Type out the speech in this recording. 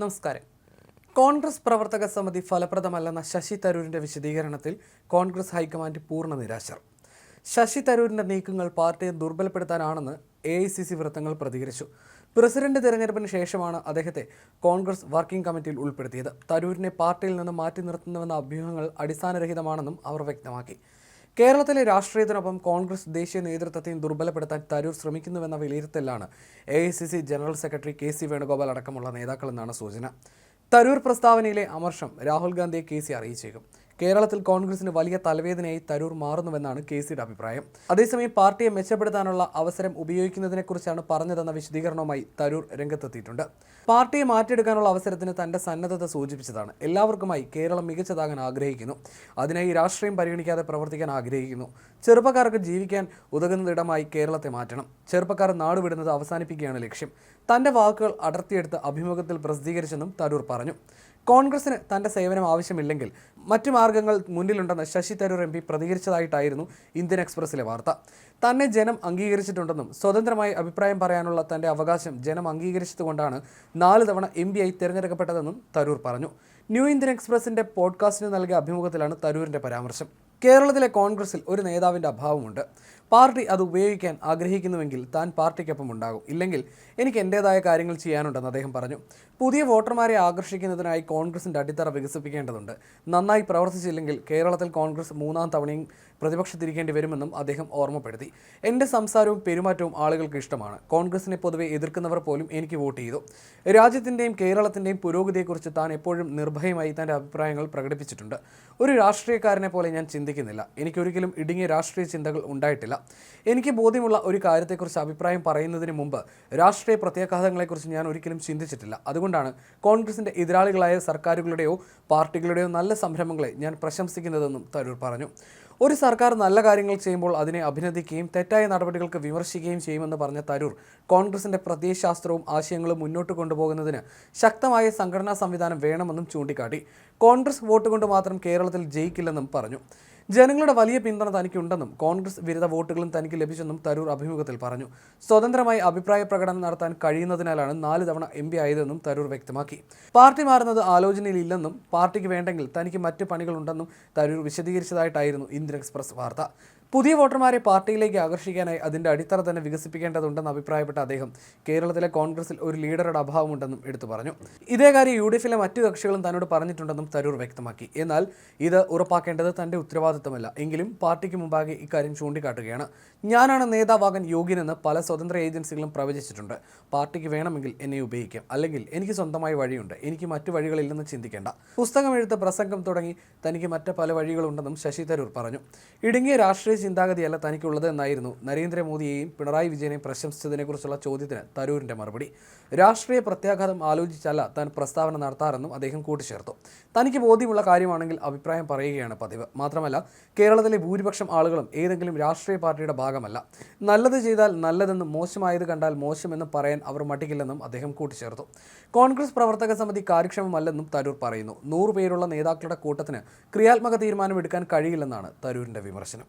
നമസ്കാരം. കോൺഗ്രസ് പ്രവർത്തക സമിതി ഫലപ്രദമല്ലെന്ന ശശി തരൂരിന്റെ വിശദീകരണത്തിൽ കോൺഗ്രസ് ഹൈക്കമാൻഡ് പൂർണ നിരാശർ. ശശി തരൂരിന്റെ നീക്കങ്ങൾ പാർട്ടിയെ ദുർബലപ്പെടുത്താനാണെന്ന് എ ഐ സി സി വൃത്തങ്ങൾ പ്രതികരിച്ചു. പ്രസിഡന്റ് തിരഞ്ഞെടുപ്പിന് ശേഷമാണ് അദ്ദേഹത്തെ കോൺഗ്രസ് വർക്കിംഗ് കമ്മിറ്റിയിൽ ഉൾപ്പെടുത്തിയത്. തരൂരിനെ പാർട്ടിയിൽ നിന്ന് മാറ്റി നിർത്തുന്നുവെന്ന അഭ്യൂഹങ്ങൾ അടിസ്ഥാനരഹിതമാണെന്നും അവർ വ്യക്തമാക്കി. കേരളത്തിലെ രാഷ്ട്രീയത്തിനൊപ്പം കോൺഗ്രസ് ദേശീയ നേതൃത്വത്തെയും ദുർബലപ്പെടുത്താൻ തരൂർ ശ്രമിക്കുന്നുവെന്ന വിലയിരുത്തലാണ് A I C C general secretary K C Venugopal അടക്കമുള്ള നേതാക്കളെന്നാണ് സൂചന. തരൂർ പ്രസ്താവനയിലെ അമർഷം രാഹുൽ ഗാന്ധിയെ കെ സി അറിയിച്ചേക്കും. കേരളത്തിൽ കോൺഗ്രസിന് വലിയ തലവേദനയായി തരൂർ മാറുന്നുവെന്നാണ് കെ സിയുടെ അഭിപ്രായം. അതേസമയം പാർട്ടിയെ മെച്ചപ്പെടുത്താനുള്ള അവസരം ഉപയോഗിക്കുന്നതിനെക്കുറിച്ചാണ് പറഞ്ഞതെന്ന വിശദീകരണവുമായി തരൂർ രംഗത്തെത്തിയിട്ടുണ്ട്. പാർട്ടിയെ മാറ്റിയെടുക്കാനുള്ള അവസരത്തിന് തന്റെ സന്നദ്ധത സൂചിപ്പിച്ചതാണ്. എല്ലാവർക്കുമായി കേരളം മികച്ചതാകാൻ ആഗ്രഹിക്കുന്നു. അതിനായി രാഷ്ട്രീയം പരിഗണിക്കാതെ പ്രവർത്തിക്കാൻ ആഗ്രഹിക്കുന്നു. ചെറുപ്പക്കാർക്ക് ജീവിക്കാൻ ഉതകുന്നതിടമായി കേരളത്തെ മാറ്റണം. ചെറുപ്പക്കാർ നാടുവിടുന്നത് അവസാനിപ്പിക്കുകയാണ് ലക്ഷ്യം. തന്റെ വാക്കുകൾ അടർത്തിയെടുത്ത് അഭിമുഖത്തിൽ പ്രസിദ്ധീകരിച്ചെന്നും തരൂർ പറഞ്ഞു. കോൺഗ്രസിന് തന്റെ സേവനം ആവശ്യമില്ലെങ്കിൽ മറ്റു മാർഗങ്ങൾ മുന്നിലുണ്ടെന്ന് ശശി തരൂർ എം പി പ്രതികരിച്ചതായിട്ടായിരുന്നു ഇന്ത്യൻ എക്സ്പ്രസിലെ വാർത്ത. തന്നെ ജനം അംഗീകരിച്ചിട്ടുണ്ടെന്നും സ്വതന്ത്രമായി അഭിപ്രായം പറയാനുള്ള തന്റെ അവകാശം ജനം അംഗീകരിച്ചതുകൊണ്ടാണ് നാല് തവണ എം പി ആയി തിരഞ്ഞെടുക്കപ്പെട്ടതെന്നും തരൂർ പറഞ്ഞു. ന്യൂ ഇന്ത്യൻ എക്സ്പ്രസിന്റെ പോഡ്കാസ്റ്റിന് നൽകിയ അഭിമുഖത്തിലാണ് തരൂരിന്റെ പരാമർശം. കേരളത്തിലെ കോൺഗ്രസിൽ ഒരു നേതാവിന്റെ അഭാവമുണ്ട്. പാർട്ടി അത് ഉപയോഗിക്കാൻ ആഗ്രഹിക്കുന്നുവെങ്കിൽ താൻ പാർട്ടിക്കൊപ്പം ഉണ്ടാകും. ഇല്ലെങ്കിൽ എനിക്ക് എന്റേതായ കാര്യങ്ങൾ ചെയ്യാനുണ്ടെന്ന് അദ്ദേഹം പറഞ്ഞു. പുതിയ വോട്ടർമാരെ ആകർഷിക്കുന്നതിനായി കോൺഗ്രസിന്റെ അടിത്തറ വികസിപ്പിക്കേണ്ടതുണ്ട്. നന്നായി പ്രവർത്തിച്ചില്ലെങ്കിൽ കേരളത്തിൽ കോൺഗ്രസ് മൂന്നാം തവണയും പ്രതിപക്ഷത്തിരിക്കേണ്ടി വരുമെന്നും അദ്ദേഹം ഓർമ്മപ്പെടുത്തി. എന്റെ സംസാരവും പെരുമാറ്റവും ആളുകൾക്ക് ഇഷ്ടമാണ്. കോൺഗ്രസിനെ പൊതുവെ എതിർക്കുന്നവർ പോലും എനിക്ക് വോട്ട് ചെയ്തു. രാജ്യത്തിന്റെയും കേരളത്തിന്റെയും പുരോഗതിയെക്കുറിച്ച് താൻ എപ്പോഴും നിർഭയമായി തന്റെ അഭിപ്രായങ്ങൾ പ്രകടിപ്പിച്ചിട്ടുണ്ട്. ഒരു രാഷ്ട്രീയക്കാരനെ പോലെ ഞാൻ ചിന്തിക്കുന്നില്ല. എനിക്കൊരിക്കലും ഇടുങ്ങിയ രാഷ്ട്രീയ ചിന്തകൾ ഉണ്ടായിട്ടില്ല. എനിക്ക് ബോധ്യമുള്ള ഒരു കാര്യത്തെക്കുറിച്ച് അഭിപ്രായം പറയുന്നതിന് മുമ്പ് രാഷ്ട്രീയ പ്രത്യാഘാതങ്ങളെക്കുറിച്ച് ഞാൻ ഒരിക്കലും ചിന്തിച്ചിട്ടില്ല. അതുകൊണ്ടാണ് കോൺഗ്രസിന്റെ എതിരാളികളായ സർക്കാരുകളുടെയോ പാർട്ടികളുടെയോ നല്ല സംരംഭങ്ങളെ ഞാൻ പ്രശംസിക്കുന്നതെന്നും തരൂർ പറഞ്ഞു. ഒരു സർക്കാർ നല്ല കാര്യങ്ങൾ ചെയ്യുമ്പോൾ അതിനെ അഭിനന്ദിക്കുകയും തെറ്റായ നടപടികൾക്ക് വിമർശിക്കുകയും ചെയ്യുമെന്ന് പറഞ്ഞ തരൂർ കോൺഗ്രസിന്റെ പ്രത്യയശാസ്ത്രവും ആശയങ്ങളും മുന്നോട്ട് കൊണ്ടുപോകുന്നതിന് ശക്തമായ സംഘടനാ സംവിധാനം വേണമെന്നും ചൂണ്ടിക്കാട്ടി. കോൺഗ്രസ് വോട്ട് കൊണ്ട് മാത്രം കേരളത്തിൽ ജയിക്കില്ലെന്നും പറഞ്ഞു. ജനങ്ങളുടെ വലിയ പിന്തുണ തനിക്കുണ്ടെന്നും കോൺഗ്രസ് വിരുദ്ധ വോട്ടുകളും തനിക്ക് ലഭിച്ചെന്നും തരൂർ അഭിമുഖത്തിൽ പറഞ്ഞു. സ്വതന്ത്രമായി അഭിപ്രായ പ്രകടനം നടത്താൻ കഴിയുന്നതിനാലാണ് നാല് തവണ എം പി ആയതെന്നും തരൂർ വ്യക്തമാക്കി. പാർട്ടി മാറുന്നത് ആലോചനയിലില്ലെന്നും പാർട്ടിക്ക് വേണ്ടെങ്കിൽ തനിക്ക് മറ്റ് പണികളുണ്ടെന്നും തരൂർ വിശദീകരിച്ചതായിട്ടായിരുന്നു ഇന്ത്യൻ എക്സ്പ്രസ് വാർത്ത. പുതിയ വോട്ടർമാരെ പാർട്ടിയിലേക്ക് ആകർഷിക്കാനായി അതിന്റെ അടിത്തറ തന്നെ വികസിപ്പിക്കേണ്ടതുണ്ടെന്ന് അഭിപ്രായപ്പെട്ട അദ്ദേഹം കേരളത്തിലെ കോൺഗ്രസിൽ ഒരു ലീഡറുടെ അഭാവമുണ്ടെന്നും എടുത്തു പറഞ്ഞു. ഇതേ കാര്യം യു ഡി എഫിലെ മറ്റു കക്ഷികളും തന്നോട് പറഞ്ഞിട്ടുണ്ടെന്നും തരൂർ വ്യക്തമാക്കി. എന്നാൽ ഇത് ഉറപ്പാക്കേണ്ടത് തന്റെ ഉത്തരവാദിത്തമല്ല. എങ്കിലും പാർട്ടിക്ക് മുമ്പാകെ ഇക്കാര്യം ചൂണ്ടിക്കാട്ടുകയാണ്. ഞാനാണ് നേതാവാകാൻ യോഗ്യനെന്ന് പല സ്വതന്ത്ര ഏജൻസികളും പ്രവചിച്ചിട്ടുണ്ട്. പാർട്ടിക്ക് വേണമെങ്കിൽ എന്നെ ഉപയോഗിക്കാം. അല്ലെങ്കിൽ എനിക്ക് സ്വന്തമായ വഴിയുണ്ട്. എനിക്ക് മറ്റു വഴികളില്ലെന്ന് ചിന്തിക്കേണ്ട. പുസ്തകം എഴുത്ത് പ്രസംഗം തുടങ്ങി തനിക്ക് മറ്റ് പല വഴികളുണ്ടെന്നും ശശി തരൂർ പറഞ്ഞു. ഇടുങ്ങിയ രാഷ്ട്രീയ ചിന്താഗതിയല്ല തനിക്കുള്ളത് എന്നായിരുന്നു നരേന്ദ്രമോദിയെയും പിണറായി വിജയനെയും പ്രശംസിച്ചതിനെക്കുറിച്ചുള്ള ചോദ്യത്തിന് തരൂരിന്റെ മറുപടി. രാഷ്ട്രീയ പ്രത്യാഘാതം ആലോചിച്ചല്ല താൻ പ്രസ്താവന നടത്താറെന്നും അദ്ദേഹം കൂട്ടിച്ചേർത്തു. തനിക്ക് ബോധ്യമുള്ള കാര്യമാണെങ്കിൽ അഭിപ്രായം പറയുകയാണ് പതിവ്. മാത്രമല്ല കേരളത്തിലെ ഭൂരിപക്ഷം ആളുകളും ഏതെങ്കിലും രാഷ്ട്രീയ പാർട്ടിയുടെ ഭാഗമല്ല. നല്ലത് ചെയ്താൽ നല്ലതെന്നും മോശമായത് കണ്ടാൽ മോശമെന്നും പറയാൻ അവർ മട്ടിക്കില്ലെന്നും അദ്ദേഹം കൂട്ടിച്ചേർത്തു. കോൺഗ്രസ് പ്രവർത്തക സമിതി കാര്യക്ഷമമല്ലെന്നും തരൂർ പറയുന്നു. നൂറ് പേരുള്ള നേതാക്കളുടെ കൂട്ടത്തിന് ക്രിയാത്മക തീരുമാനമെടുക്കാൻ കഴിയില്ലെന്നാണ് തരൂരിന്റെ വിമർശനം.